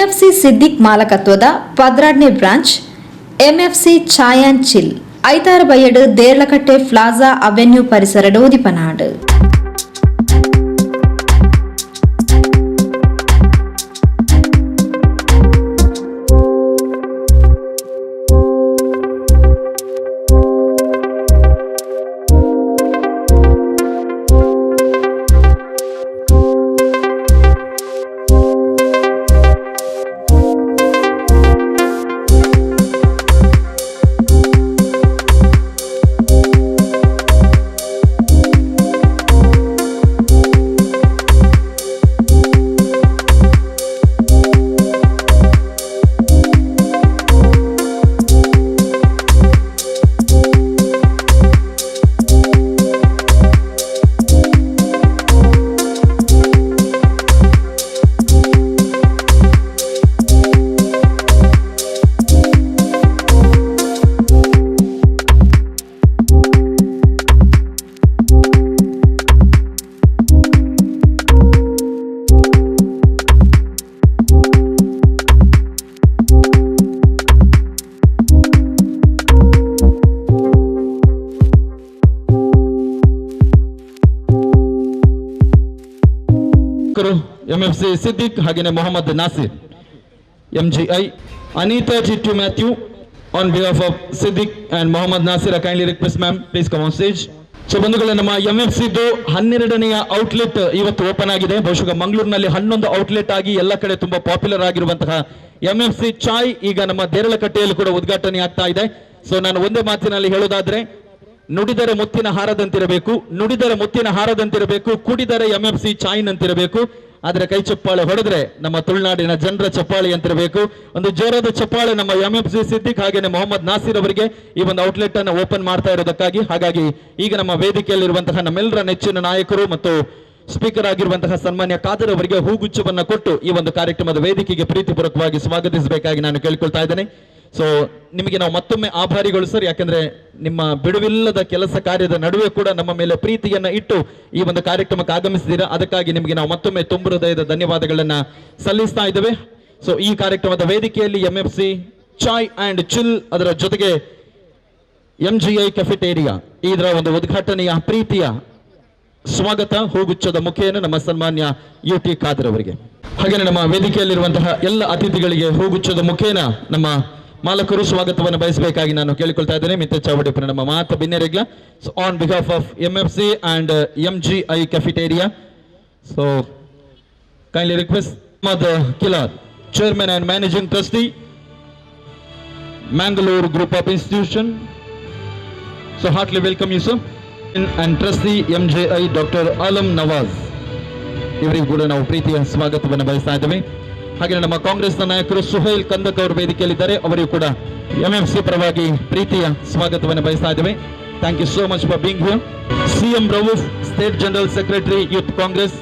MFC Siddiq ಮಾಲಕತ್ವದ ಪದ್ರಾಡ್ನೆ branch MFC chai and chill ಐತಾರು ಬಯ್ಯಡು Deralakatte plaza avenue ಪರಿಸರ ಉದಿಪನಾಡು ಸಿದ್ದಿಕ್ ಹಾಗೆಯೇ Mohammed Nasir M G I Anitha Jittu Mathew on behalf of Siddiq and Mohammed Nasir kindly request ma'am please come on stage so ಬಂಧುಗಳೇ, ನಮ್ಮ M F Siddu ಹನ್ನೆರಡನೆಯ outlet ಇವತ್ತು open ಆಗಿದೆ. ಬಹುಶಃ ಮಂಗಳೂರಿನಲ್ಲಿ ಹನ್ನೊಂದು ಔಟ್ಲೆಟ್ ಆಗಿ ಎಲ್ಲ ಕಡೆ ತುಂಬಾ ಪಾಪ್ಯುಲರ್ ಆಗಿರುವಂತಹ ಎಂ ಎಫ್ ಸಿ ಚಾಯ್ ಈಗ ನಮ್ಮ ದೇರಳಕಟ್ಟೆಯಲ್ಲಿ ಕೂಡ ಉದ್ಘಾಟನೆ ಆಗ್ತಾ ಇದೆ. ಸೊ ನಾನು ಒಂದೇ ಮಾತಿನಲ್ಲಿ ಹೇಳೋದಾದ್ರೆ ನುಡಿದರೆ ಮುತ್ತಿನ ಹಾರದಂತಿರಬೇಕು, ನುಡಿದರೆ ಮುತ್ತಿನ ಹಾರದಂತಿರಬೇಕು, ಕುಡಿದರೆ ಎಂ ಎಫ್ ಸಿ ಚಾಯ್ನಂತಿರಬೇಕು. ಆದ್ರೆ ಕೈ ಚಪ್ಪಾಳೆ ಹೊಡೆದ್ರೆ ನಮ್ಮ ತುಳುನಾಡಿನ ಜನರ ಚಪ್ಪಾಳೆ ಅಂತಿರಬೇಕು ಒಂದು ಜೋರಾದ ಚಪ್ಪಾಳೆ ನಮ್ಮ ಎಂ ಎಫ್ ಸಿ ಸಿದ್ದಿಕ್ ಹಾಗೆ ಮೊಹಮ್ಮದ್ ನಾಸಿರ್ ಅವರಿಗೆ ಈ ಒಂದು ಔಟ್ಲೆಟ್ ಅನ್ನು ಓಪನ್ ಮಾಡ್ತಾ ಇರೋದಕ್ಕಾಗಿ. ಹಾಗಾಗಿ ಈಗ ನಮ್ಮ ವೇದಿಕೆಯಲ್ಲಿರುವಂತಹ ನಮ್ಮೆಲ್ಲರ ನೆಚ್ಚಿನ ನಾಯಕರು ಮತ್ತು ಸ್ಪೀಕರ್ ಆಗಿರುವಂತಹ ಸನ್ಮಾನ್ಯ ಖಾದರ್ ಅವರಿಗೆ ಹೂಗುಚ್ಚವನ್ನು ಕೊಟ್ಟು ಈ ಒಂದು ಕಾರ್ಯಕ್ರಮದ ವೇದಿಕೆಗೆ ಪ್ರೀತಿಪೂರ್ವಕವಾಗಿ ಸ್ವಾಗತಿಸಬೇಕಾಗಿ ನಾನು ಕೇಳಿಕೊಳ್ತಾ ಇದ್ದೇನೆ. ಸೊ ನಿಮಗೆ ನಾವು ಮತ್ತೊಮ್ಮೆ ಆಭಾರಿಗಳು ಸರ್ ಯಾಕಂದ್ರೆ ನಿಮ್ಮ ಬಿಡುವಿಲ್ಲದ ಕೆಲಸ ಕಾರ್ಯದ ನಡುವೆ ಕೂಡ ನಮ್ಮ ಮೇಲೆ ಪ್ರೀತಿಯನ್ನ ಇಟ್ಟು ಈ ಒಂದು ಕಾರ್ಯಕ್ರಮಕ್ಕೆ ಆಗಮಿಸಿದ್ದೀರಾ? ಅದಕ್ಕಾಗಿ ನಿಮಗೆ ನಾವು ಮತ್ತೊಮ್ಮೆ ತುಂಬ ಹೃದಯದ ಧನ್ಯವಾದಗಳನ್ನ ಸಲ್ಲಿಸ್ತಾ ಇದ್ದೇವೆ. ಸೊ ಈ ಕಾರ್ಯಕ್ರಮದ ವೇದಿಕೆಯಲ್ಲಿ M F C chai and chill ಅದರ ಜೊತೆಗೆ ಎಂ ಜಿ ಐ ಕೆಫೆಟೇರಿಯಾ ಇದರ ಒಂದು ಉದ್ಘಾಟನೆಯ ಪ್ರೀತಿಯ ಸ್ವಾಗತ, ಹೂಗುಚ್ಛದ ಮುಖೇನ ನಮ್ಮ ಸನ್ಮಾನ್ಯ ಯು ಟಿ ಖಾದರ್ ಅವರಿಗೆ. ಹಾಗೆಯೇ ನಮ್ಮ ವೇದಿಕೆಯಲ್ಲಿರುವಂತಹ ಎಲ್ಲ ಅತಿಥಿಗಳಿಗೆ ಹೂಗುಚ್ಛದ ಮುಖೇನ ನಮ್ಮ ಮಾಲಕರು ಸ್ವಾಗತವನ್ನು ಬಯಸಬೇಕಾಗಿ ನಾನು ಕೇಳಿಕೊಳ್ತಾ ಇದ್ದೇನೆ. ಮಿತ್ರ ಚಾವಡಿ ನಮ್ಮ ಮಾತ ಬಿನ್ನೆರೆಗ್ಲ so on behalf of M F C and M G I cafeteria so kindly request Mohammed Kilar chairman and managing trustee Mangalore group of institution so heartly welcome you sir and trustee M J I doctor Alam Nawaz ಇವರಿಗೂ ಕೂಡ ನಾವು ಪ್ರೀತಿಯ ಸ್ವಾಗತವನ್ನು ಬಯಸ್ತಾ ಇದ್ದೇವೆ ಹಾಗೆ ನಮ್ಮ ಕಾಂಗ್ರೆಸ್ನ ನಾಯಕರು ಸುಹೈಲ್ ಕಂದಕ್ ಅವರು ವೇದಿಕೆಯಲ್ಲಿದ್ದಾರೆ. ಅವರಿಗೂ ಕೂಡ ಎಂ ಎಫ್ ಸಿ ಪರವಾಗಿ ಪ್ರೀತಿಯ ಸ್ವಾಗತವನ್ನು ಬಯಸ್ತಾ ಇದ್ದೇವೆ. Thank you so much for being here C M Rauf state general secretary youth Congress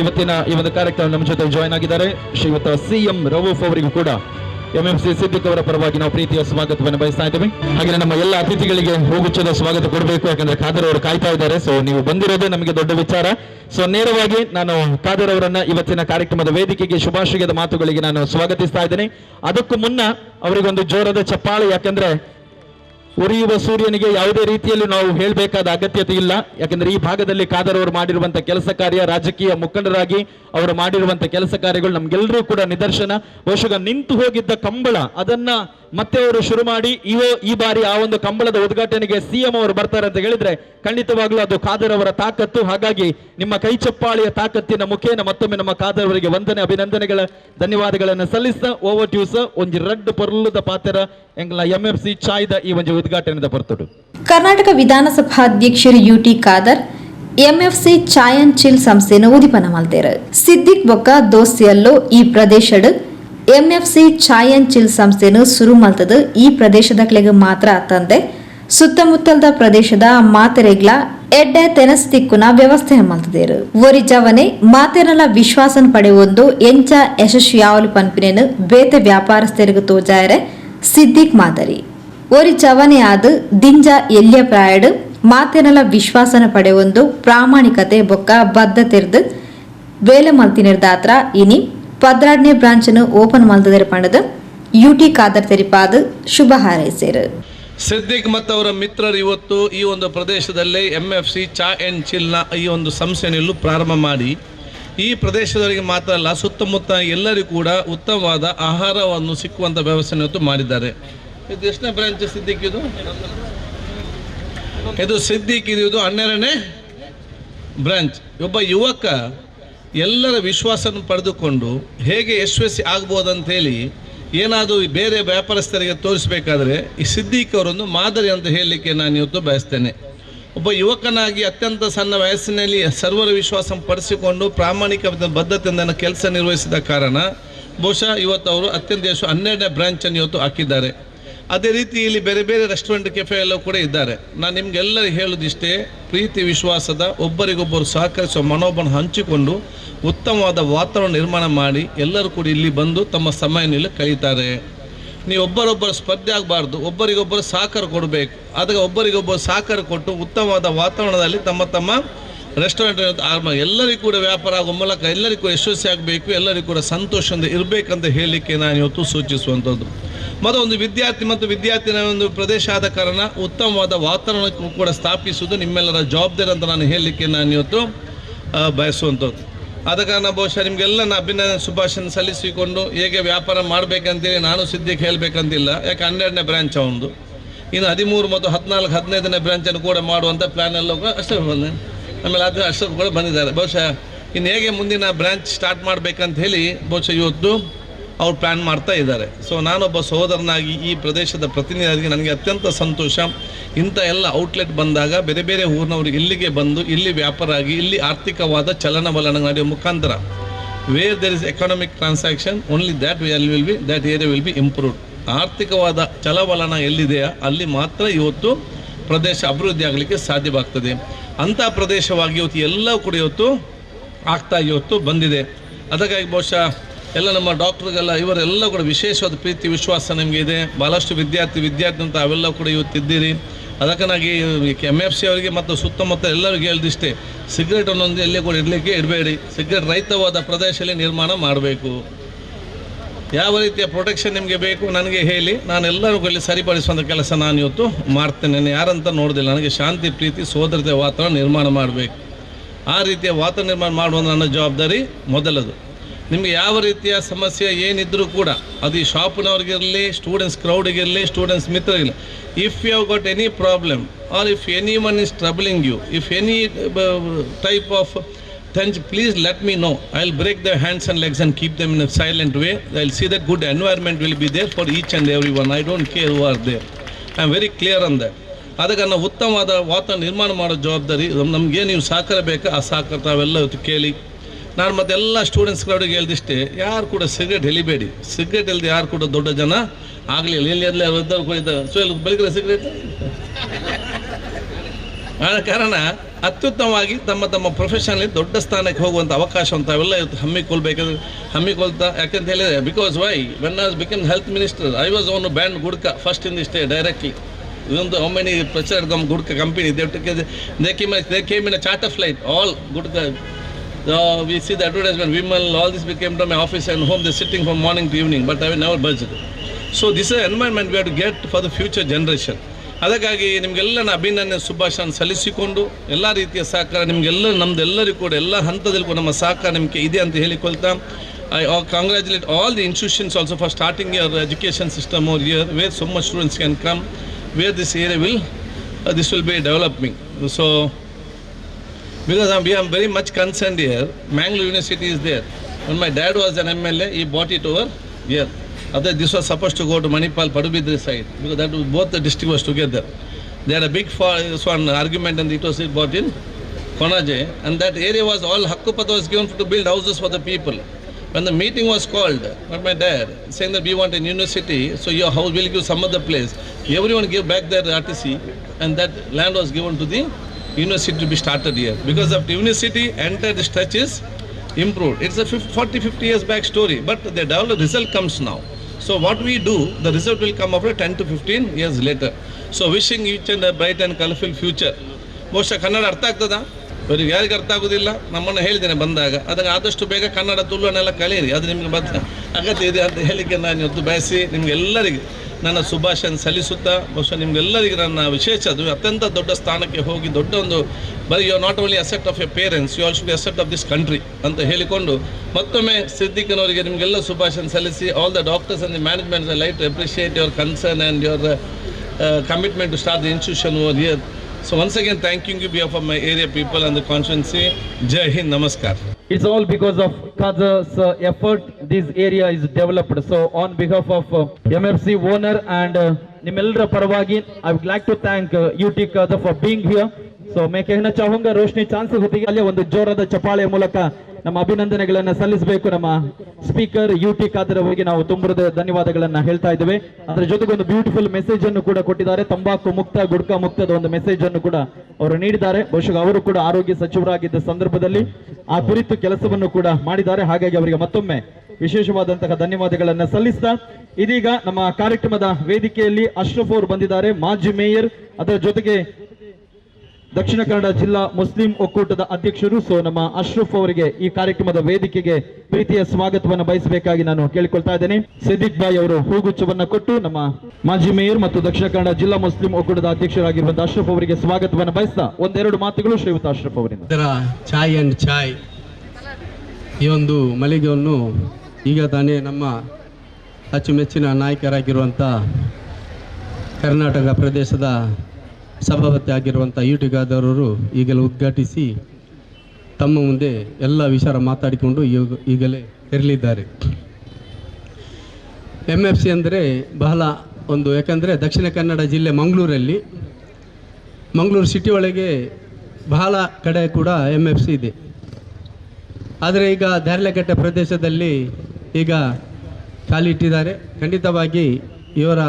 ಇವತ್ತಿನ ಈ ಒಂದು ಕಾರ್ಯಕ್ರಮ ನಮ್ಮ ಜೊತೆ ಜಾಯ್ನ್ ಆಗಿದ್ದಾರೆ. ಶ್ರೀಯುತ ಸಿ ಎಂ ರವೂಫ್ ಅವರಿಗೂ ಕೂಡ ಎಂ ಎಂ ಸಿ ಸಿದ್ದಿಕ್ ಅವರ ಪರವಾಗಿ ನಾವು ಪ್ರೀತಿಯ ಸ್ವಾಗತವನ್ನು ಬಯಸ್ತಾ ಇದ್ದೇವೆ. ಹಾಗೆ ನಮ್ಮ ಎಲ್ಲ ಅತಿಥಿಗಳಿಗೆ ಹೋಗುಚ್ಚದ ಸ್ವಾಗತ ಕೊಡಬೇಕು. ಯಾಕಂದ್ರೆ ಖಾದರ್ ಅವರು ಕಾಯ್ತಾ ಇದ್ದಾರೆ. ಸೊ ನೀವು ಬಂದಿರೋದೇ ನಮಗೆ ದೊಡ್ಡ ವಿಚಾರ. ಸೊ ನೇರವಾಗಿ ನಾನು ಖಾದರ್ ಅವರನ್ನ ಇವತ್ತಿನ ಕಾರ್ಯಕ್ರಮದ ವೇದಿಕೆಗೆ ಶುಭಾಶಯದ ಮಾತುಗಳಿಗೆ ನಾನು ಸ್ವಾಗತಿಸ್ತಾ ಇದ್ದೇನೆ. ಅದಕ್ಕೂ ಮುನ್ನ ಅವರಿಗೊಂದು ಜೋರದ ಚಪ್ಪಾಳೆ. ಯಾಕಂದ್ರೆ ಉರಿಯುವ ಸೂರ್ಯನಿಗೆ ಯಾವುದೇ ರೀತಿಯಲ್ಲಿ ನಾವು ಹೇಳಬೇಕಾದ ಅಗತ್ಯತೆ ಇಲ್ಲ. ಯಾಕಂದ್ರೆ ಈ ಭಾಗದಲ್ಲಿ ಕಾದರವರು ಅವರು ಮಾಡಿರುವಂತ ಕೆಲಸ ಕಾರ್ಯ ರಾಜಕೀಯ ಮುಖಂಡರಾಗಿ ಅವರು ಮಾಡಿರುವಂತಹ ಕೆಲಸ ಕಾರ್ಯಗಳು ನಮ್ಗೆಲ್ಲರೂ ಕೂಡ ನಿದರ್ಶನ. ಬಹುಶಃ ನಿಂತು ಹೋಗಿದ್ದ ಕಂಬಳ, ಅದನ್ನ ಮತ್ತೆ ಅವರು ಶುರು ಮಾಡಿ, ಇವ ಈ ಬಾರಿ ಆ ಒಂದು ಕಂಬಳದ ಉದ್ಘಾಟನೆಗೆ ಸಿಎಂ ಅವರು ಬರ್ತಾರೆ ಅಂತ ಹೇಳಿದ್ರೆ ಖಂಡಿತವಾಗ್ಲೂ ಅದು ಖಾದರ್ ಅವರ ತಾಕತ್ತು. ಹಾಗಾಗಿ ನಿಮ್ಮ ಕೈ ಚಪ್ಪಾಳೆಯ ತಾಕತ್ತಿನ ಮುಖೇನ ಮತ್ತೊಮ್ಮೆ ನಮ್ಮ ಖಾದರ್ ಅವರಿಗೆ ವಂದನೆ, ಅಭಿನಂದನೆಗಳ, ಧನ್ಯವಾದಗಳನ್ನು ಸಲ್ಲಿಸ ಓವರ್ ಟ್ಯೂಸ್ ಒಂದು ರಡ್ ಪೊರ್ಲುದ ಪಾತ್ರ, ಎಂಗ್ಲ ಎಂ ಎಫ್ ಸಿ ಚಾಯ್ದ ಈ ಒಂದು ಉದ್ಘಾಟನೆದ ಬರ್ತಡು ಕರ್ನಾಟಕ ವಿಧಾನಸಭಾ ಅಧ್ಯಕ್ಷರು U T Khader MFC chai and chill ಸಂಸ್ಥೆನ ಉದಿಪನ ಮಾಡ್ತೇರ ಸಿದ್ದಿಕ್ ಬೊಕ್ಕ ದೋಸ್ತಿಯಲ್ಲೋ ಈ ಪ್ರದೇಶಡ್ ಎಂಎಫ್ಸಿ ಚಾಯನ್ ಚಿಲ್ ಸಂಸ್ಥೆನು ಶುರು ಮಲ್ತದು ಈ ಪ್ರದೇಶದ ಪ್ರದೇಶದಕ್ಲೆಗ್ ಮಾತ್ರ ತಂದೆ. ಸುತ್ತಮುತ್ತಲದ ಪ್ರದೇಶದ ಮಾತೆರೆಗ್ಲ ಎಡ್ಡೆ ತೆನಸ್ ತಿಕ್ಕುನ ವ್ಯವಸ್ಥೆ ಮಲ್ತದೇರು. ಒರಿ ಜವನೆ ಮಾತೆರಲ ವಿಶ್ವಾಸನ ಪಡೆಯೊಂದು ಎಂಚ ಯಶಸ್ವಿ ಯಾವಲು ಪನ್ಪಿನೇನು ಬೇತೆ ವ್ಯಾಪಾರಸ್ಥರಿಗೆ ತೋಜಾಯರೆ ಸಿದ್ದಿಕ್ ಮಾದರಿ. ಒರಿ ಜವನೆ ಆದ ದಿಂಜ ಎಲ್ಯ ಪ್ರಾಯಡ್ ಮಾತೆನಲ ವಿಶ್ವಾಸನ ಪಡೆಯೊಂದು ಪ್ರಾಮಾಣಿಕತೆ ಬೊಕ್ಕ ಬದ್ಧತೆರ್ದು ಬೇಲೆ ಮಲ್ತಿನಿರ್ದಾತ್ರ ಇನಿ ಪದ್ರಾಡ್ನೆ ಬ್ರಾಂಚ್ ಅನ್ನು ಓಪನ್ ಮಾಡಿದರೆ ಪಂಡದ ಯುಟಿ ಖಾದರ್ ತೆರಿಪಾದ ಶುಭ ಹಾರೈಸಿರು. ಸಿದ್ದಿಕ್ ಮತ್ತು ಅವರ ಮಿತ್ರರು ಇವತ್ತು ಈ ಒಂದು ಪ್ರದೇಶದಲ್ಲಿ M F C chai and ಚಿಲ್ನ ಈ ಒಂದು ಸಂಸ್ಥೆಯನ್ನು ಪ್ರಾರಂಭ ಮಾಡಿ. ಈ ಪ್ರದೇಶದವರಿಗೆ ಮಾತ್ರ ಅಲ್ಲ, ಸುತ್ತಮುತ್ತ ಎಲ್ಲರಿಗೂ ಕೂಡ ಉತ್ತಮವಾದ ಆಹಾರವನ್ನು ಸಿಕ್ಕುವಂಥ ವ್ಯವಸ್ಥೆಯನ್ನು ಇವತ್ತು ಮಾಡಿದ್ದಾರೆ. ಇದು ಎಷ್ಟನೇ ಬ್ರಾಂಚ್ ಸಿದ್ದಿಕ್ ಇದು? ಇದು ಸಿದ್ದಿಕ್ ಇದು ಹನ್ನೆರಡನೇ ಬ್ರಾಂಚ್. ಒಬ್ಬ ಯುವಕ ಎಲ್ಲರ ವಿಶ್ವಾಸವನ್ನು ಪಡೆದುಕೊಂಡು ಹೇಗೆ ಯಶಸ್ವಿ ಆಗ್ಬೋದಂತೇಳಿ ಏನಾದರೂ ಬೇರೆ ವ್ಯಾಪಾರಸ್ಥರಿಗೆ ತೋರಿಸಬೇಕಾದ್ರೆ ಈ ಸಿದ್ದಿಕ್ ಅವರೊಂದು ಮಾದರಿ ಅಂತ ಹೇಳಲಿಕ್ಕೆ ನಾನು ಇವತ್ತು ಬಯಸ್ತೇನೆ. ಒಬ್ಬ ಯುವಕನಾಗಿ ಅತ್ಯಂತ ಸಣ್ಣ ವಯಸ್ಸಿನಲ್ಲಿ ಸರ್ವರ ವಿಶ್ವಾಸ ಪಡಿಸಿಕೊಂಡು ಪ್ರಾಮಾಣಿಕ ಬದ್ಧತೆಯಿಂದ ಕೆಲಸ ನಿರ್ವಹಿಸಿದ ಕಾರಣ ಬಹುಶಃ ಇವತ್ತು ಅವರು ಅತ್ಯಂತ ಹನ್ನೆರಡನೇ ಬ್ರಾಂಚನ್ನು ಇವತ್ತು ಹಾಕಿದ್ದಾರೆ. ಅದೇ ರೀತಿ ಇಲ್ಲಿ ಬೇರೆ ಬೇರೆ ರೆಸ್ಟೋರೆಂಟ್ ಕೆಫೆ ಎಲ್ಲ ಕೂಡ ಇದ್ದಾರೆ. ನಾನು ನಿಮ್ಗೆಲ್ಲರಿಗೂ ಹೇಳೋದಿಷ್ಟೇ, ಪ್ರೀತಿ, ವಿಶ್ವಾಸದ ಒಬ್ಬರಿಗೊಬ್ಬರು ಸಹಕರಿಸುವ ಮನೋಭಾವ ಹಂಚಿಕೊಂಡು ಉತ್ತಮವಾದ ವಾತಾವರಣ ನಿರ್ಮಾಣ ಮಾಡಿ ಎಲ್ಲರೂ ಕೂಡ ಇಲ್ಲಿ ಬಂದು ತಮ್ಮ ಸಮಯ ನೀಲಿ ಕಳೀತಾರೆ. ನೀವು ಒಬ್ಬರೊಬ್ಬರು ಸ್ಪರ್ಧೆ ಆಗಬಾರ್ದು, ಒಬ್ಬರಿಗೊಬ್ಬರು ಸಹಕಾರ ಕೊಡಬೇಕು. ಅದಕ್ಕೆ ಒಬ್ಬರಿಗೊಬ್ಬರು ಸಹಕಾರ ಕೊಟ್ಟು ಉತ್ತಮವಾದ ವಾತಾವರಣದಲ್ಲಿ ತಮ್ಮ ತಮ್ಮ ರೆಸ್ಟೋರೆಂಟ್ ಎಲ್ಲರಿಗೂ ಕೂಡ ವ್ಯಾಪಾರ ಆಗುವ ಮೂಲಕ ಎಲ್ಲರಿಗೂ ಯಶಸ್ವಿ ಆಗಬೇಕು, ಎಲ್ಲರಿಗೂ ಕೂಡ ಸಂತೋಷದಿಂದ ಇರಬೇಕಂತ ಹೇಳಲಿಕ್ಕೆ ನಾನು ಇವತ್ತು ಸೂಚಿಸುವಂಥದ್ದು. ಮತ್ತು ಒಂದು ವಿದ್ಯಾರ್ಥಿ ಮತ್ತು ವಿದ್ಯಾರ್ಥಿನ ಒಂದು ಪ್ರದೇಶ ಆದ ಕಾರಣ ಉತ್ತಮವಾದ ವಾತಾವರಣಕ್ಕೂ ಕೂಡ ಸ್ಥಾಪಿಸುವುದು ನಿಮ್ಮೆಲ್ಲರ ಜವಾಬ್ದಾರಿ ಅಂತ ನಾನು ಹೇಳಲಿಕ್ಕೆ ನಾನು ಇವತ್ತು ಬಯಸುವಂಥದ್ದು. ಆದ ಕಾರಣ ಬಹುಶಃ ನಿಮಗೆಲ್ಲ ನಾನು ಅಭಿನಂದನೆ ಶುಭಾಶಯ ಸಲ್ಲಿಸಿಕೊಂಡು ಹೇಗೆ ವ್ಯಾಪಾರ ಮಾಡಬೇಕಂತೇಳಿ ನಾನು ಸಿದ್ಧಿಗೆ ಹೇಳಬೇಕಂತಿಲ್ಲ, ಯಾಕೆ ಹನ್ನೆರಡನೇ ಬ್ರ್ಯಾಂಚ್ ಅವನದು ಇನ್ನು ಹದಿಮೂರು ಮತ್ತು ಹದಿನಾಲ್ಕು, ಹದಿನೈದನೇ ಬ್ರಾಂಚನ್ನು ಕೂಡ ಮಾಡುವಂಥ ಪ್ಲ್ಯಾನ್ ಎಲ್ಲ ಕೂಡ ಅಷ್ಟೇ ಬಂದೆ. ಆಮೇಲೆ ಅದು ಅಷ್ಟೇ ಕೂಡ ಬಂದಿದ್ದಾರೆ. ಬಹುಶಃ ಇನ್ನು ಹೇಗೆ ಮುಂದಿನ ಬ್ರಾಂಚ್ ಸ್ಟಾರ್ಟ್ ಮಾಡಬೇಕಂತ ಹೇಳಿ ಬಹುಶಃ ಇವತ್ತು ಅವ್ರು ಪ್ಲ್ಯಾನ್ ಮಾಡ್ತಾ ಇದ್ದಾರೆ. ಸೊ ನಾನೊಬ್ಬ ಸಹೋದರನಾಗಿ ಈ ಪ್ರದೇಶದ ಪ್ರತಿನಿಧಿಯಾಗಿ ನನಗೆ ಅತ್ಯಂತ ಸಂತೋಷ. ಇಂಥ ಎಲ್ಲ ಔಟ್ಲೆಟ್ ಬಂದಾಗ ಬೇರೆ ಬೇರೆ ಊರಿನವರು ಇಲ್ಲಿಗೆ ಬಂದು, ಇಲ್ಲಿ ವ್ಯಾಪಾರ ಆಗಿ, ಇಲ್ಲಿ ಆರ್ಥಿಕವಾದ ಚಲನವಲನ ನಡೆಯುವ ಮುಖಾಂತರ. Where there is economic transaction only that will will be that area will be improved ಆರ್ಥಿಕವಾದ ಚಲವಲನ ಎಲ್ಲಿದೆಯಾ ಅಲ್ಲಿ ಮಾತ್ರ ಇವತ್ತು ಪ್ರದೇಶ ಅಭಿವೃದ್ಧಿ ಆಗಲಿಕ್ಕೆ ಸಾಧ್ಯವಾಗ್ತದೆ. ಅಂಥ ಪ್ರದೇಶವಾಗಿ ಇವತ್ತು ಎಲ್ಲವೂ ಕೂಡ ಇವತ್ತು ಆಗ್ತಾ ಇವತ್ತು ಬಂದಿದೆ. ಅದಕ್ಕಾಗಿ ಬಹುಶಃ ಎಲ್ಲ ನಮ್ಮ ಡಾಕ್ಟ್ರಿಗೆಲ್ಲ ಇವರೆಲ್ಲ ಕೂಡ ವಿಶೇಷವಾದ ಪ್ರೀತಿ, ವಿಶ್ವಾಸ ನಿಮಗೆ ಇದೆ ಭಾಳಷ್ಟು ವಿದ್ಯಾರ್ಥಿ ವಿದ್ಯಾರ್ಥಿ ಅಂತ ಅವೆಲ್ಲ ಕೂಡ ಇವತ್ತಿದ್ದೀರಿ ಅದಕ್ಕನಾಗಿ ಎಂ ಎಫ್ ಸಿ ಅವರಿಗೆ ಮತ್ತು ಸುತ್ತಮುತ್ತ ಎಲ್ಲರಿಗೂ ಹೇಳ್ದಿಷ್ಟೇ, ಸಿಗರೇಟ್ ಅನ್ನೊಂದು ಎಲ್ಲಿ ಕೂಡ ಇಡಲಿಕ್ಕೆ ಇಡಬೇಡಿ. ಸಿಗರೇಟ್ ರಹಿತವಾದ ಪ್ರದೇಶದಲ್ಲಿ ನಿರ್ಮಾಣ ಮಾಡಬೇಕು. ಯಾವ ರೀತಿಯ ಪ್ರೊಟೆಕ್ಷನ್ ನಿಮಗೆ ಬೇಕು ನನಗೆ ಹೇಳಿ ನಾನು ಎಲ್ಲರೂ ಇಲ್ಲಿ ಸರಿಪಡಿಸುವಂಥ ಕೆಲಸ ನಾನು ಇವತ್ತು ಮಾಡ್ತೇನೆ ಯಾರಂತ ನೋಡಿದಿಲ್ಲ, ನನಗೆ ಶಾಂತಿ, ಪ್ರೀತಿ, ಸೋದರತೆ ವಾತಾವರಣ ನಿರ್ಮಾಣ ಮಾಡಬೇಕು. ಆ ರೀತಿಯ ವಾತಾವರಣ ನಿರ್ಮಾಣ ಮಾಡುವ ನನ್ನ ಜವಾಬ್ದಾರಿ ಮೊದಲದು. ನಿಮಗೆ ಯಾವ ರೀತಿಯ ಸಮಸ್ಯೆ ಏನಿದ್ರೂ ಕೂಡ ಅದು ಈ ಶಾಪ್ನವ್ರಿಗಿರಲಿ ಸ್ಟೂಡೆಂಟ್ಸ್ ಕ್ರೌಡಿಗಿರಲಿ ಸ್ಟೂಡೆಂಟ್ಸ್ ಮಿತ್ರ ಇರಲಿ if you have got any problem or if any man is troubling you if any type of thank please let me know I will break the hands and legs and keep them in a silent way I will see the good environment will be there for each and every one I don't care you are there I am very clear on that ಅದಕ್ಕೆ ನಾವು ಉತ್ತಮವಾದ ವಾತಾವರಣ ನಿರ್ಮಾಣ ಮಾಡೋ ಜವಾಬ್ದಾರಿ, ನಮಗೆ ನೀವು ಸಾಕರ ಬೇಕಾ? ಆ ಸಾಕರ ತಾವೆಲ್ಲ ಇವತ್ತು ಕೇಳಿ. ನಾನು ಮತ್ತೆಲ್ಲ ಸ್ಟೂಡೆಂಟ್ಸ್ ಕ್ರೌಡಿಗೆ ಹೇಳ್ದಿಷ್ಟೇ, ಯಾರು ಕೂಡ ಸಿಗರೇಟ್ ಎಳಿಬೇಡಿ. ಸಿಗರೇಟ್ ಇಲ್ಲದೆ ಯಾರು ಕೂಡ ದೊಡ್ಡ ಜನ ಆಗಲಿಲ್ಲ ಎಲ್ಲಿ ಎಲ್ಲ ಕುಡಿತಾರೆ ಸೊ ಇಲ್ಲಿ ಬೆಳಗ್ಗೆ ಸಿಗರೇಟ್ ಆದ ಕಾರಣ ಅತ್ಯುತ್ತಮವಾಗಿ ತಮ್ಮ ತಮ್ಮ ಪ್ರೊಫೆಷನಲ್ಲಿ ದೊಡ್ಡ ಸ್ಥಾನಕ್ಕೆ ಹೋಗುವಂಥ ಅವಕಾಶ ಅಂತ ಅವೆಲ್ಲ ಇವತ್ತು ಹಮ್ಮಿಕೊಳ್ಬೇಕಾದ್ರೆ, ಹಮ್ಮಿಕೊಳ್ತಾ ಯಾಕಂತ ಹೇಳಿದ್ರೆ because why when as become health minister I was on banned gutka first in the state directly ಇದೊಂದು ಹೌ ಮೆನಿ ಪ್ರಚಾರ gutka company they they came in a charter flight all gutka we see the advertisement Vimal all this became to my office and home the sitting from morning to evening but I never budget so this environment we have to get for the future generation ಅದಕ್ಕಾಗಿ ನಿಮಗೆಲ್ಲ ನಾನು ಅಭಿನಂದನೆ ಶುಭಾಶಯ ಸಲ್ಲಿಸಿಕೊಂಡು ಎಲ್ಲ ರೀತಿಯ ಸಹಕಾರ ನಿಮಗೆಲ್ಲ ನಮ್ದೆಲ್ಲರಿಗೂ ಕೂಡ ಎಲ್ಲ ಹಂತದಲ್ಲಿ ಕೂಡ ನಮ್ಮ ಸಹಕಾರ ನಿಮಗೆ ಇದೆ ಅಂತ ಹೇಳಿಕೊಳ್ತಾ I congratulate all the institutions also for starting your education system or year where so much students can come where this area will this will be developing so because I'm, we are very much concerned here. Mangalore University is there. When my dad was an MLA, he bought it over here. Other, this was supposed to go to Manipal, Padubidri side because that was, both the district was together. They had a big one argument and it was bought in Konaje and that area was all Hakkupata was given to build houses for the people. When the meeting was called by my dad saying that we want a university, so your house will give some other place. Everyone gave back their RTC and that land was given to the university to be started here. Because of the university, entire stretch is improved. It's a 50, 40, 50 years back story, but the developed result comes now. So what we do, the result will come after 10 to 15 years later. So wishing each and a bright and colorful future. ಬಹುಶಃ ಕನ್ನಡ ಅರ್ಥ ಆಗ್ತದ ಇವರಿಗೆ ಯಾರಿಗೆ ಅರ್ಥ ಆಗೋದಿಲ್ಲ ನಮ್ಮನ್ನು ಹೇಳಿದ್ದೇನೆ ಬಂದಾಗ ಅದಕ್ಕೆ ಆದಷ್ಟು ಬೇಗ ಕನ್ನಡ ತುಳುವನ್ನೆಲ್ಲ ಕಲಿಯಿರಿ ಅದು ನಿಮಗೆ ಬದ್ಧ ಅಗತ್ಯ ಇದೆ ಅಂತ ಹೇಳಿಕೆ ನಾನು ಇವತ್ತು ಬಯಸಿ ನಿಮಗೆಲ್ಲರಿಗೆ ನನ್ನ ಶುಭಾಶಯ ಸಲ್ಲಿಸುತ್ತಾ ಬಹುಶಃ ನಿಮ್ಗೆಲ್ಲರಿಗೆ ನನ್ನ ವಿಶೇಷ ಅದು ಅತ್ಯಂತ ದೊಡ್ಡ ಸ್ಥಾನಕ್ಕೆ ಹೋಗಿ ದೊಡ್ಡ ಒಂದು ಬರೀ you not only accept of a parents you all should be accept of this country ಅಂತ ಹೇಳಿಕೊಂಡು ಮತ್ತೊಮ್ಮೆ ಸಿದ್ದಿಕ್ಕನವರಿಗೆ ನಿಮಗೆಲ್ಲ ಶುಭಾಶಯ ಸಲ್ಲಿಸಿ all the doctors and the management like to appreciate your concern and your to to start the institution year so once once again, you behalf of my area people and the constituency. ಜೈ ಹಿಂದ್ Namaskar. it's all because of Kaja's uh, effort this area is developed so on behalf of uh, MFC owner and Nimelra uh, Parwagi I would like to thank uh, UT Kaza for being here so make a chahunga roshni chance hoti alle ondu jorada chapale mulaka ನಮ್ಮ ಅಭಿನಂದನೆಗಳನ್ನ ಸಲ್ಲಿಸಬೇಕು. ನಮ್ಮ speaker U T Khader ಅವರಿಗೆ ನಾವು ತುಂಬರದ ಧನ್ಯವಾದಗಳನ್ನ ಹೇಳ್ತಾ ಇದ್ದೇವೆ. ಅದರ ಜೊತೆಗೆ ಒಂದು ಬ್ಯೂಟಿಫುಲ್ ಮೆಸೇಜ್ ಅನ್ನು ಕೂಡ ಕೊಟ್ಟಿದ್ದಾರೆ. ತಂಬಾಕು ಮುಕ್ತ, ಗುಡ್ಕ ಮುಕ್ತದ ಒಂದು ಮೆಸೇಜ್ ಅನ್ನು ಕೂಡ ಅವರು ನೀಡಿದ್ದಾರೆ. ಬಹುಶಃ ಅವರು ಕೂಡ ಆರೋಗ್ಯ ಸಚಿವರಾಗಿದ್ದ ಸಂದರ್ಭದಲ್ಲಿ ಆ ಕುರಿತು ಕೆಲಸವನ್ನು ಕೂಡ ಮಾಡಿದ್ದಾರೆ. ಹಾಗಾಗಿ ಅವರಿಗೆ ಮತ್ತೊಮ್ಮೆ ವಿಶೇಷವಾದಂತಹ ಧನ್ಯವಾದಗಳನ್ನ ಸಲ್ಲಿಸ್ತಾ ಇದೀಗ ನಮ್ಮ ಕಾರ್ಯಕ್ರಮದ ವೇದಿಕೆಯಲ್ಲಿ ಅಶ್ರಫ್ ಅವರು ಬಂದಿದ್ದಾರೆ. ಮಾಜಿ ಮೇಯರ್, ಅದರ ಜೊತೆಗೆ ದಕ್ಷಿಣ ಕನ್ನಡ ಜಿಲ್ಲಾ ಮುಸ್ಲಿಂ ಒಕ್ಕೂಟದ ಅಧ್ಯಕ್ಷರು ಸೊ ನಮ್ಮ ಅಶ್ರಫ್ ಅವರಿಗೆ ಈ ಕಾರ್ಯಕ್ರಮದ ವೇದಿಕೆಗೆ ಪ್ರೀತಿಯ ಸ್ವಾಗತವನ್ನು ಬಯಸಬೇಕಾಗಿ ನಾನು ಕೇಳಿಕೊಳ್ತಾ ಇದ್ದೇನೆ. ಸಿದ್ದಿಕ್ ಬಾಯ್ ಅವರು ಹೂಗುಚ್ಚವನ್ನು ಕೊಟ್ಟು ನಮ್ಮ ಮಾಜಿ ಮೇಯರ್ ಮತ್ತು ದಕ್ಷಿಣ ಕನ್ನಡ ಜಿಲ್ಲಾ ಮುಸ್ಲಿಂ ಒಕ್ಕೂಟದ ಅಧ್ಯಕ್ಷರಾಗಿರುವಂತಹ ಅಶ್ರಫ್ ಅವರಿಗೆ ಸ್ವಾಗತವನ್ನು ಬಯಸ್ತಾ ಒಂದೆರಡು ಮಾತುಗಳು ಶ್ರೀಯುತ ಅಶ್ರಫ್ ಅವರಿಂದ. Chai and chai. ಈ ಒಂದು ಮಳಿಗೆಯನ್ನು ಈಗ ತಾನೇ ನಮ್ಮ ಅಚ್ಚುಮೆಚ್ಚಿನ ನಾಯಕರಾಗಿರುವಂಥ ಕರ್ನಾಟಕ ಪ್ರದೇಶದ ಸಭಾಪತಿ ಆಗಿರುವಂಥ ಯುಟಿಗಾದವರು ಈಗಲೇ ಉದ್ಘಾಟಿಸಿ ತಮ್ಮ ಮುಂದೆ ಎಲ್ಲ ವಿಚಾರ ಮಾತಾಡಿಕೊಂಡು ಈಗ ಈಗಲೇ ಇರಲಿದ್ದಾರೆ ಎಂ ಎಫ್ ಸಿ ಅಂದರೆ ಬಹಳ ಒಂದು, ಯಾಕಂದರೆ ದಕ್ಷಿಣ ಕನ್ನಡ ಜಿಲ್ಲೆ ಮಂಗಳೂರಲ್ಲಿ, ಮಂಗಳೂರು ಸಿಟಿ ಒಳಗೆ ಬಹಳ ಕಡೆ ಕೂಡ ಎಂ ಎಫ್ ಸಿ ಇದೆ. ಆದರೆ ಈಗ ದಾರ್ಲೆಕಟ್ಟೆ ಪ್ರದೇಶದಲ್ಲಿ ಈಗ ಕಾಲಿಟ್ಟಿದ್ದಾರೆ ಖಂಡಿತವಾಗಿ ಇವರ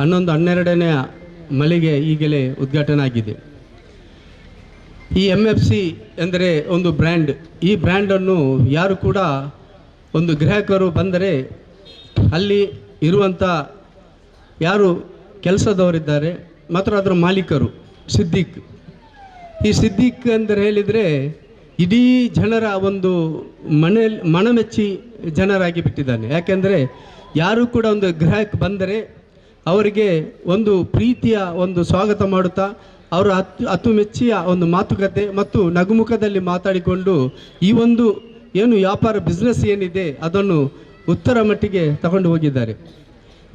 ಹನ್ನೊಂದು, ಹನ್ನೆರಡನೆಯ ಮಳಿಗೆ ಈಗಲೇ ಉದ್ಘಾಟನೆ ಆಗಿದೆ ಈ ಎಂ ಎಫ್ ಸಿ ಎಂದರೆ ಒಂದು ಬ್ರ್ಯಾಂಡ್. ಈ ಬ್ರ್ಯಾಂಡನ್ನು ಯಾರು ಕೂಡ ಒಂದು ಗ್ರಾಹಕರು ಬಂದರೆ ಅಲ್ಲಿ ಇರುವಂಥ ಯಾರು ಕೆಲಸದವರಿದ್ದಾರೆ, ಮಾತ್ರ ಅದರ ಮಾಲೀಕರು, ಸಿದ್ದಿಕ್. ಈ ಸಿದ್ದಿಕ್ ಅಂದರೆ ಹೇಳಿದರೆ ಇಡೀ ಜನರ ಒಂದು ಮನೆಯಲ್ಲಿ ಮನಮೆಚ್ಚಿ ಜನರಾಗಿ ಬಿಟ್ಟಿದ್ದಾನೆ. ಯಾಕೆಂದರೆ ಯಾರು ಕೂಡ ಒಂದು ಗ್ರಾಹಕ ಬಂದರೆ ಅವರಿಗೆ ಒಂದು ಪ್ರೀತಿಯ ಒಂದು ಸ್ವಾಗತ ಮಾಡುತ್ತಾ ಅವರ ಅತ್ತು ಅತ್ತುಮೆಚ್ಚಿಯ ಒಂದು ಮಾತುಕತೆ ಮತ್ತು ನಗುಮುಖದಲ್ಲಿ ಮಾತಾಡಿಕೊಂಡು ಈ ಒಂದು ಏನು ವ್ಯಾಪಾರ ಬಿಸ್ನೆಸ್ ಏನಿದೆ ಅದನ್ನು ಉತ್ತರ ಮಟ್ಟಿಗೆ ತಗೊಂಡು ಹೋಗಿದ್ದಾರೆ.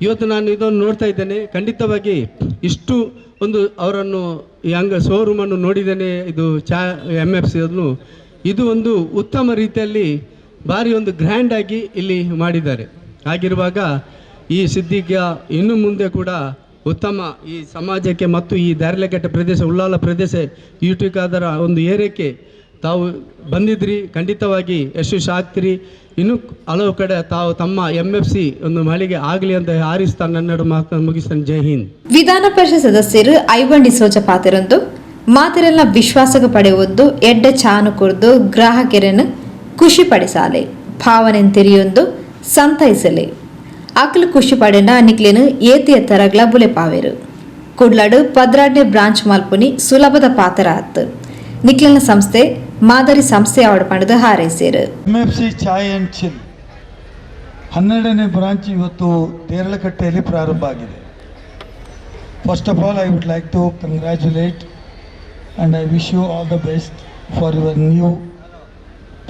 ಇವತ್ತು ನಾನು ಇದನ್ನು ನೋಡ್ತಾ ಇದ್ದೇನೆ. ಖಂಡಿತವಾಗಿ ಇಷ್ಟು ಒಂದು ಅವರನ್ನು ಈ ಅಂಗ ಶೋರೂಮನ್ನು ನೋಡಿದ್ದೇನೆ. ಇದು ಚಾ ಎಂ ಎಫ್ ಸಿ ಅದನ್ನು ಇದು ಒಂದು ಉತ್ತಮ ರೀತಿಯಲ್ಲಿ ಭಾರಿ ಒಂದು ಗ್ರ್ಯಾಂಡ್ ಆಗಿ ಇಲ್ಲಿ ಮಾಡಿದ್ದಾರೆ. ಹಾಗಿರುವಾಗ ಈ ಸಿದ್ಧಿಗೆ ಇನ್ನು ಮುಂದೆ ಕೂಡ ಉತ್ತಮ ಈ ಸಮಾಜಕ್ಕೆ ಮತ್ತು ಈ ದಾರ್ಲೆಕಟ್ಟೆ ಪ್ರದೇಶ, ಉಳ್ಳಾಲ ಪ್ರದೇಶ ಯೂಟಿಕಾದರ ಒಂದು ಏರಿಕೆ ತಾವು ಬಂದಿದ್ರಿ, ಖಂಡಿತವಾಗಿ ಯಶಸ್ ಆಗ್ತೀರಿ. ಇನ್ನು ಹಲವು ಕಡೆ ತಾವು ತಮ್ಮ ಎಂ ಎಫ್ ಸಿ ಒಂದು ಮಳಿಗೆ ಆಗಲಿ ಅಂತ ಹಾರಿಸ್ತಾ ನನ್ನೆರಡು ಮಾತನ್ನು ಮುಗಿಸ್ತಾನೆ. ಜೈ ಹಿಂದ್. ವಿಧಾನ ಪರಿಷತ್ ಸದಸ್ಯರು ಐವನ್ ಡಿಸೋಜ ಪಾತ್ರರಂದು ಮಾತಿರೆಲ್ಲ ವಿಶ್ವಾಸಕ ಪಡೆಯುವುದು ಎಡ್ಡ ಚಾನು ಕುರಿದು, ಗ್ರಾಹಕರನ್ನು ಖುಷಿ ಭಾವನೆ ತಿರಿಯೊಂದು, ಸಂತೈಸಲೆ. ಖುಷಿ ಪಡೆನ ನಿಕ್ಲೇನು ಏತಿಯ ತರಗ್ಲ ಬುಲೆ ಪಾವೆರು. ಕುಡ್ಲಾಡು ಪದ್ರಾಡ್ನೆ ಬ್ರಾಂಚ್ ಮಲ್ಪುನಿ ಸುಲಭದ ಪಾತ್ರ ಆತ್. ನಿಕ್ಲಿನ ಸಂಸ್ಥೆ ಮಾದರಿ ಸಂಸ್ಥೆ ಆವಡ ಪಡೆದ ಹಾರೈಸೇರು. MFC F chai and chill. ಹನ್ನೆರಡನೇ ಬ್ರಾಂಚ್ ಇವತ್ತು ತೇರಳಕಟ್ಟೆಯಲ್ಲಿ ಪ್ರಾರಂಭ ಆಗಿದೆ. First of all I would like to congratulate and I wish you all the best for your new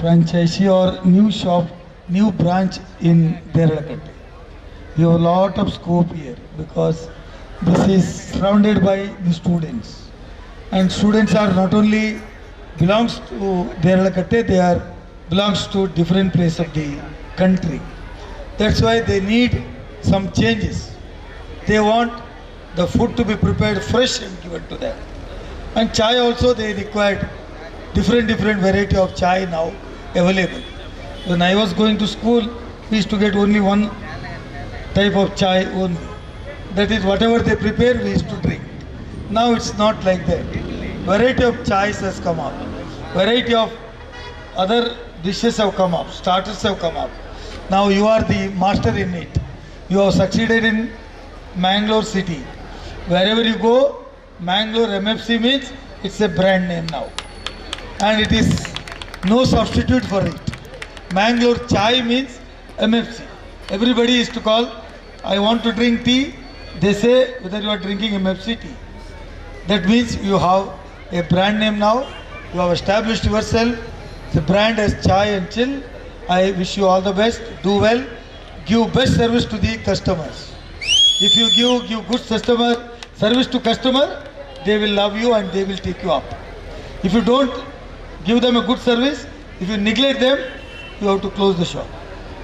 franchise or new shop new branch in Deralakatte you have a lot of scope here because this is surrounded by the students and students are not only belongs to Deralakatte, they are belongs to different place of the country. That's why they need some changes. They want the food to be prepared fresh and given to them. And chai also they required different different variety of chai now available. When I was going to school, we used to get only one type of chai only. That is whatever they prepare, we used to drink. Now it's not like that. Variety of chais has come up. Variety of other dishes have come up. Starters have come up. Now you are the master in it. You have succeeded in Mangalore city. Wherever you go, Mangalore MFC means it's a brand name now. and it is no substitute for it. Mangalore chai means MFC. Everybody is to call, I want to drink tea. They say whether you are drinking MFC tea. That means you have a brand name now. You have established yourself. The brand is Chai and Chill. I wish you all the best. Do well. Give best service to the customers. If you give give good customer service to customer, they will love you and they will take you up. If you don't give them a good service, if you neglect them, you have to close the shop.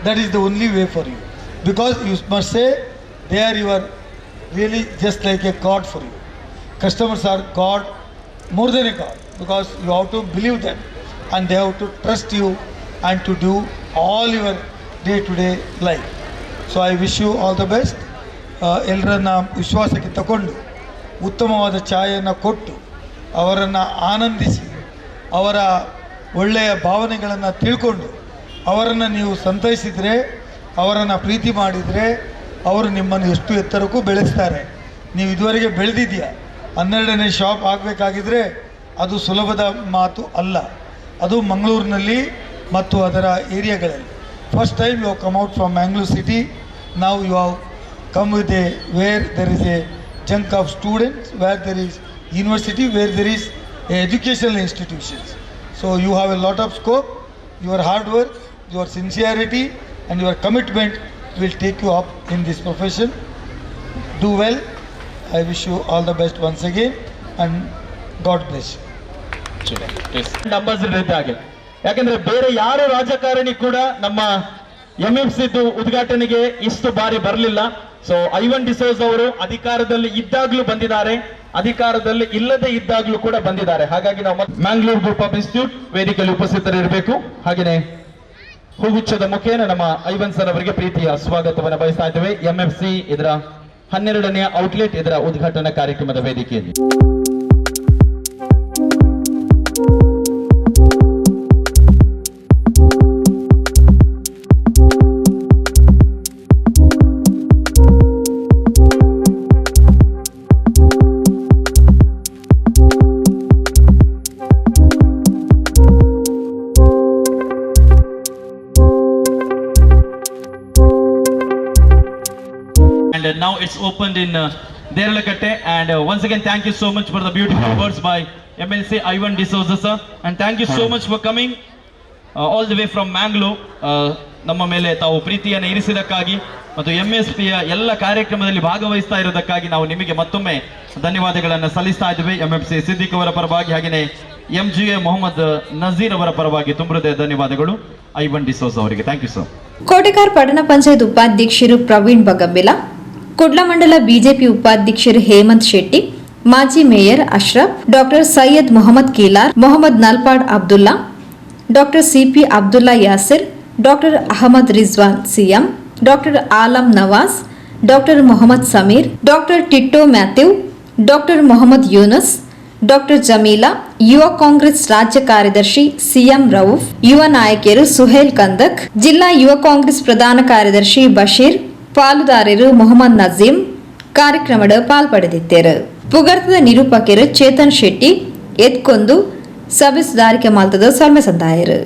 That is the only way for you. Because you must say they are your really just like a God for you. Customers are God, more than a God, because you have to believe them and they have to trust you and to do all your day to day life. So I wish you all the best ಎಲ್ಲರನ್ನ ವಿಶ್ವಾಸಕ್ಕೆ ತಗೊಂಡು ಉತ್ತಮವಾದ ಛಾಯೆಯನ್ನು ಕೊಟ್ಟು ಅವರನ್ನು ಆನಂದಿಸಿ ಅವರ ಒಳ್ಳೆಯ ಭಾವನೆಗಳನ್ನು ತಿಳ್ಕೊಂಡು ಅವರನ್ನು ನೀವು ಸಂತೈಸಿದರೆ ಅವರನ್ನು ಪ್ರೀತಿ ಮಾಡಿದರೆ ಅವರು ನಿಮ್ಮನ್ನು ಎಷ್ಟು ಎತ್ತರಕ್ಕೂ ಬೆಳೆಸ್ತಾರೆ. ನೀವು ಇದುವರೆಗೆ ಬೆಳೆದಿದೆಯಾ ಹನ್ನೆರಡನೇ ಶಾಪ್ ಆಗಬೇಕಾಗಿದ್ರೆ ಅದು ಸುಲಭದ ಮಾತು ಅಲ್ಲ. ಅದು ಮಂಗಳೂರಿನಲ್ಲಿ ಮತ್ತು ಅದರ ಏರಿಯಾಗಳಲ್ಲಿ. First time you come out from Mangalore city ನಾವು you have come with a where there is a junk of students where there is university where there is a educational institutions so you have a lot of scope your hard work your sincerity, and your commitment will take you up in this profession. Do well. I wish you all the best once again, and God bless you. Ambassador ಹಾಗೆ ಯಾಕಂದ್ರೆ ಬೇರೆ ಯಾರು ರಾಜಕಾರಣಿ ಕೂಡ ನಮ್ಮ M F C ಉದ್ಘಾಟನೆಗೆ ಇಷ್ಟು ಬಾರಿ ಬರಲಿಲ್ಲ ಸೊ ಐವನ್ ಡಿಸೋಸ್ ಅವರು ಅಧಿಕಾರದಲ್ಲಿ ಇದ್ದಾಗ್ಲೂ ಬಂದಿದ್ದಾರೆ ಅಧಿಕಾರದಲ್ಲಿ ಇಲ್ಲದೆ ಇದ್ದಾಗ್ಲೂ ಕೂಡ ಬಂದಿದ್ದಾರೆ ಹಾಗಾಗಿ ನಾವು ಮ್ಯಾಂಗ್ಳೂರ್ ಗ್ರೂಪ್ ಆಫ್ ಇನ್ಸ್ಟಿಟ್ಯೂಟ್ ವೇದಿಕೆಯಲ್ಲಿ ಉಪಸ್ಥಿತರಿರಬೇಕು ಹಾಗೆಯೇ ಹೂಗುಚ್ಛದ ಮುಖೇನ ನಮ್ಮ ಐವನ್ ಸರ್ ಅವರಿಗೆ ಪ್ರೀತಿಯ ಸ್ವಾಗತವನ್ನು ಬಯಸ್ತಾ ಇದ್ದೇವೆ. ಎಂ ಎಫ್ ಸಿ ಇದರ ಹನ್ನೆರಡನೆಯ ಔಟ್ಲೆಟ್ ಇದರ ಉದ್ಘಾಟನಾ ಕಾರ್ಯಕ್ರಮದ ವೇದಿಕೆಯಲ್ಲಿ. And uh, now it's opened in uh, Deralakatte and uh, once again thank you so much for the beautiful words by MLC Ivan D'Souza sir. And thank you so much for coming uh, all the way from Mangalore uh, ನಮ್ಮ ಮೇಲೆ ತಾವು ಪ್ರೀತಿಯನ್ನು ಇರಿಸಿದಕ್ಕಾಗಿ ಮತ್ತು M S ಪಿಯ ಎಲ್ಲ ಕಾರ್ಯಕ್ರಮದಲ್ಲಿ ಭಾಗವಹಿಸ್ತಾ ಇರೋದಕ್ಕಾಗಿ ನಾವು ನಿಮಗೆ ಮತ್ತೊಮ್ಮೆ ಧನ್ಯವಾದಗಳನ್ನು ಸಲ್ಲಿಸ್ತಾ ಇದ್ದೇವೆ. ಎಂ ಎಫ್ ಸಿ ಸಿದ್ದಿಕ್ ಅವರ ಪರವಾಗಿ ಹಾಗೆಯೇ M G A Mohammed Nazeer ಅವರ ಪರವಾಗಿ ತುಂಬೃದಯ ಧನ್ಯವಾದಗಳು. ಐವನ್ ಡಿಸೋಸ್ ಅವರಿಗೆ. ಥ್ಯಾಂಕ್ ಯು ಸರ್ ಕೋಟೆಕಾರ್ ಪಟ್ಟಣ ಪಂಚಾಯತ್ ಉಪಾಧ್ಯಕ್ಷರು ಪ್ರವೀಣ್ ಬಗಂಬೆಲ ಕುಡ್ಲಮಂಡಲ ಬಿಜೆಪಿ ಉಪಾಧ್ಯಕ್ಷರು ಹೇಮಂತ್ ಶೆಟ್ಟಿ ಮಾಜಿ mayor Ashraf doctor Syed Mohammed Keelar Mohammed Nalpad Abdulla doctor CP Abdulla Yasir doctor Ahmed Rizwan CM doctor Alam Nawaz doctor Mohammed Sameer doctor Titto Mathew doctor Mohammed Yunus doctor Jameela ಯುವ ಕಾಂಗ್ರೆಸ್ ರಾಜ್ಯ ಕಾರ್ಯದರ್ಶಿ CM Rauf ಯುವ ನಾಯಕಿಯರು ಸುಹೇಲ್ ಕಂದಕ್ ಜಿಲ್ಲಾ ಯುವ ಕಾಂಗ್ರೆಸ್ ಪ್ರಧಾನ ಕಾರ್ಯದರ್ಶಿ ಬಶೀರ್ ಪಾಲುದಾರರು ಮೊಹಮ್ಮದ್ ನಜೀಂ ಕಾರ್ಯಕ್ರಮದ ಪಾಲ್ಪಡೆದಿದ್ದರು. ಪುಗರ್ತದ ನಿರೂಪಕರು ಚೇತನ್ ಶೆಟ್ಟಿ, ಎತ್ಕೊಂದು ಸಭೆ ಸುಧಾರಿಕೆ ಮಾಲ್ತದ ಸರ್ಮೆ ಸಂದಾಯರು.